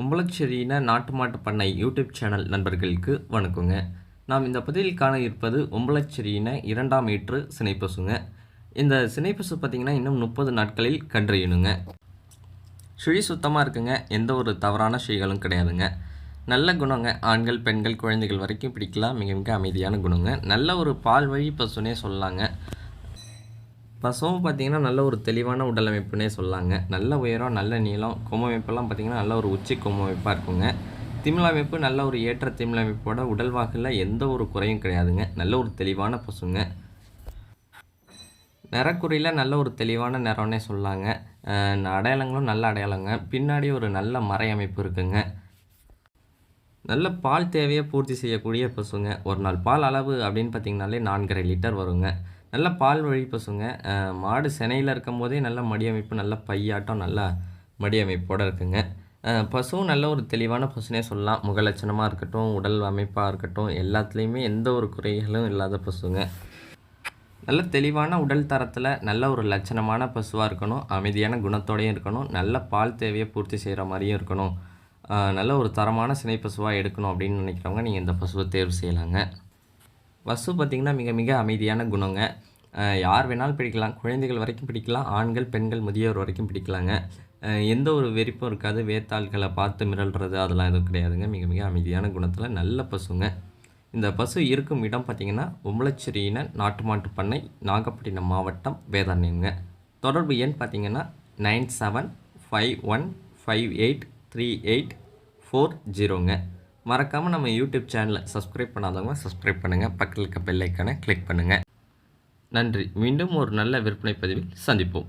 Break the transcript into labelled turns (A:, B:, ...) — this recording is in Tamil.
A: உம்பளச்செரியின நாட்டு மாட்டு பண்ணை யூடியூப் சேனல் நண்பர்களுக்கு வணக்கங்க. நாம் இந்த பதிவில் காண இருப்பது உம்பளச்சேரியின இரண்டாம் ஈற்று சினைப்பசுங்க. இந்த சினைப்பசு பார்த்திங்கன்னா இன்னும் முப்பது நாட்களில் கன்றறியணுங்க சுழி சுத்தமாக இருக்குங்க. எந்த ஒரு தவறான சுழிகளும் கிடையாதுங்க. நல்ல குணங்க. ஆண்கள் பெண்கள் குழந்தைகள் வரைக்கும் பிடிக்கலாம். மிக மிக அமைதியான குணங்க. நல்ல ஒரு பால் வழி பசுனே சொல்லலாங்க. பசுவும் பார்த்தீங்கன்னா நல்ல ஒரு தெளிவான உடல் அமைப்புனே சொல்லாங்க. நல்ல உயரம் நல்ல நீளம் கொம்பு அமைப்பெல்லாம் பார்த்தீங்கன்னா நல்ல ஒரு உச்சி கொம்பு அமைப்பாக இருக்குங்க. திமிழ் அமைப்பு நல்ல ஒரு ஏற்ற திமிழ் அமைப்போட உடல் வாக்கில் எந்த ஒரு குறையும் கிடையாதுங்க. நல்ல ஒரு தெளிவான பசுங்க. நிறக்குறியில் நல்ல ஒரு தெளிவான நிறம்னே சொல்லாங்க. அடையாளங்களும் நல்ல அடையாளங்க. பின்னாடி ஒரு நல்ல மறை அமைப்பு இருக்குங்க. நல்ல பால் தேவையை பூர்த்தி செய்யக்கூடிய பசுங்க. ஒரு நாள் பால் அளவு அப்படின்னு பார்த்தீங்கனாலே நான்கரை லிட்டர் வருங்க. நல்ல பால் வழி பசுங்க. மாடு சினையில் இருக்கும் போதே நல்ல மடி அமைப்பு நல்ல பையாட்டம் நல்லா மடி அமைப்போடு இருக்குங்க பசுவும் நல்ல ஒரு தெளிவான பசுனே சொல்லலாம். முகலட்சணமாக இருக்கட்டும் உடல் அமைப்பாக இருக்கட்டும் எல்லாத்துலேயுமே எந்த ஒரு குறைகளும் இல்லாத பசுங்க. நல்ல தெளிவான உடல் தரத்தில் நல்ல ஒரு லட்சணமான பசுவாக இருக்கணும். அமைதியான குணத்தோடையும் இருக்கணும். நல்ல பால் தேவையை பூர்த்தி செய்கிற மாதிரியும் இருக்கணும். நல்ல ஒரு தரமான சினை பசுவாக எடுக்கணும் அப்படின்னு நினைக்கிறவங்க நீங்கள் இந்த பசுவை தேர்வு செய்யலாங்க. பசு பார்த்திங்கன்னா மிக மிக அமைதியான குணங்க. யார் வேணாலும் பிடிக்கலாம். குழந்தைகள் வரைக்கும் பிடிக்கலாம். ஆண்கள் பெண்கள் முதியோர் வரைக்கும் பிடிக்கலாங்க. எந்த ஒரு வெறிப்பும் இருக்காது. வேத்தாள்களை பார்த்து மிரள்றது அதெல்லாம் எதுவும் கிடையாதுங்க. மிக மிக அமைதியான குணத்தில் நல்ல பசுங்க. இந்த பசு இருக்கும் இடம் பார்த்திங்கன்னா உம்பளச்சேரியின நாட்டு மாட்டு பண்ணை நாகப்பட்டினம் மாவட்டம் வேதாரண்யங்க தொடர்பு எண் பார்த்திங்கன்னா nine seven five one five eight three eight four ஜீரோங்க. மறக்காமல் நம்ம யூடியூப் சேனலை சப்ஸ்கிரைப் பண்ணாதவங்க சப்ஸ்கிரைப் பண்ணுங்கள் பக்கத்தில் இருக்க பெல் கிளிக் பண்ணுங்கள் நன்றி. மீண்டும் ஒரு நல்ல விற்பனை பதிவில் சந்திப்போம்.